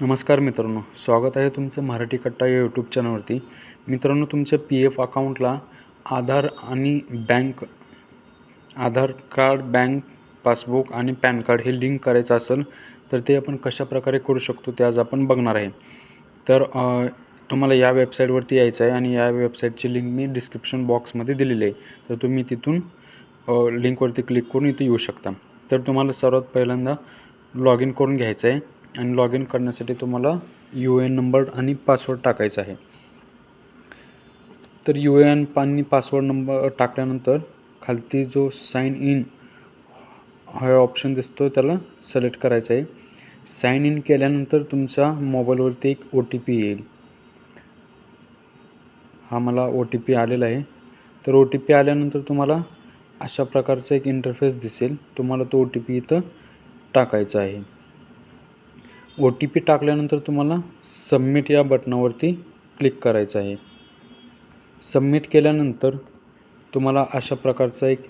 नमस्कार मित्रांनो स्वागत आहे तुमचं मराठी कट्टा या यूट्यूब चॅनलवरती मित्रांनो तुमच्या पी एफ अकाउंटला आधार आणि bank Aadhaar card bank passbook आणि पॅन कार्ड हे लिंक करायचं असेल तर ते आपण कशाप्रकारे करू शकतो ते आज आपण बघणार आहे. तर तुम्हाला या वेबसाईटवरती यायचं आहे आणि या वेबसाईटची लिंक मी डिस्क्रिप्शन बॉक्समध्ये दिलेली आहे. तर तुम्ही तिथून लिंकवरती क्लिक करून इथे येऊ शकता. तर तुम्हाला सर्वात पहिल्यांदा लॉग इन करून घ्यायचं आहे. आणि लॉग इन करण्यासाठी तुम्हाला यू एन नंबर आणि पासवर्ड टाकायचा आहे. तर यू एन आणि पासवर्ड नंबर टाकल्यानंतर खालती जो साईन इन हा ऑप्शन दिसतो त्याला सिलेक्ट करायचा आहे. साईन इन केल्यानंतर तुमच्या मोबाईलवरती एक ओ टी पी येईल. हा मला ओ टी पी आलेला आहे. तर ओ टी पी आल्यानंतर तुम्हाला अशा प्रकारचा एक इंटरफेस दिसेल. तुम्हाला तो ओ टी पी इथं टाकायचा आहे. ओ टी पी टाकल्यानंतर तुम्हाला सबमिट या बटनावरती क्लिक करायचं आहे. सबमिट केल्यानंतर तुम्हाला अशा प्रकारचा एक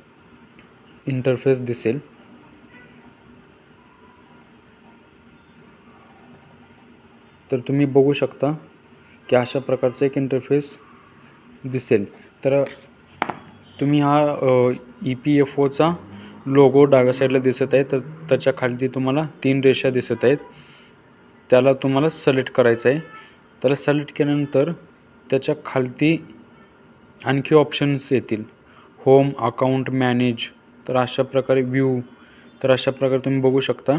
इंटरफेस दिसेल. तर तुम्ही बघू शकता की अशा प्रकारचा एक इंटरफेस दिसेल. तर तुम्ही हा ई पी एफ ओचा लोगो डाव्या साईडला दिसत आहे. तर त्याच्याखाली तुम्हाला तीन रेषा दिसत आहेत. त्याला तुम्हाला सलेक्ट करायचं आहे त्याला सलेक्ट केल्यानंतर त्याच्या खालती आणखी ऑप्शन्स येतील. होम अकाउंट मॅनेज तर अशा प्रकारे व्ह्यू तर अशा प्रकारे तुम्ही बघू शकता.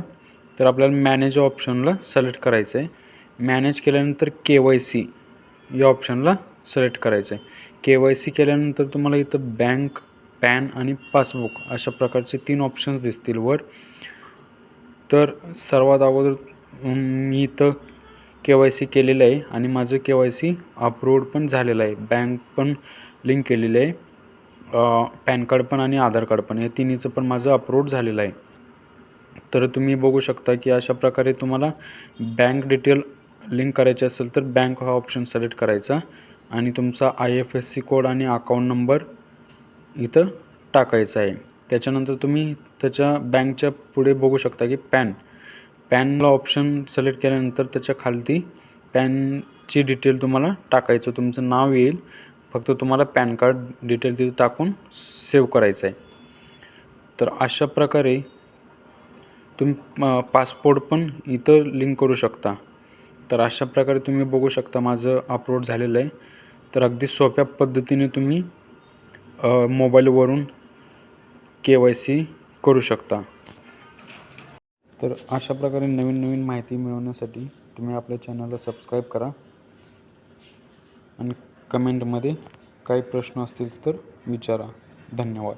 तर आपल्याला मॅनेज ऑप्शनला सलेक्ट करायचं आहे मॅनेज केल्यानंतर के वाय सी या ऑप्शनला सिलेक्ट करायचं आहे के वाय सी केल्यानंतर तुम्हाला इथं बँक पॅन आणि पासबुक अशा प्रकारचे तीन ऑप्शन्स दिसतील वर. तर सर्वात अगोदर मी इथं के वाय सी केलेलं आहे आणि माझं के वाय सी अप्रूव्ड पण झालेलं आहे. बँक पण लिंक केलेलं आहे. पॅन कार्ड पण आणि आधार कार्ड पण या तिन्हीचं पण माझं अप्रूव्ड झालेलं आहे. तर तुम्ही बघू शकता की अशा प्रकारे तुम्हाला बँक डिटेल लिंक करायचे असेल तर बँक हा ऑप्शन सिलेक्ट करायचा आणि तुमचा I F S C code आणि अकाउंट नंबर इथं टाकायचा आहे. त्याच्यानंतर तुम्ही त्याच्या बँकच्या पुढे बघू शकता की पॅन पॅनला ऑप्शन सिलेक्ट केल्यानंतर त्याच्या खालती पॅनची डिटेल तुम्हाला टाकायचं. तुमचं नाव येईल. फक्त तुम्हाला पॅन कार्ड डिटेल तिथे टाकून सेव्ह करायचं आहे. तर अशा प्रकारे तुम्ही पासपोर्ट पण इथं लिंक करू शकता. तर अशा प्रकारे तुम्ही बघू शकता माझं अपलोड झालेलं आहे. तर अगदी सोप्या पद्धतीने तुम्ही मोबाईलवरून के वाय सी करू शकता. तर अशा प्रकारे नवीन नवीन माहिती मिळवण्यासाठी तुम्ही आपल्या चॅनलला सबस्क्राईब करा. आणि कमेंटमध्ये काही प्रश्न असतील तर विचारा. धन्यवाद.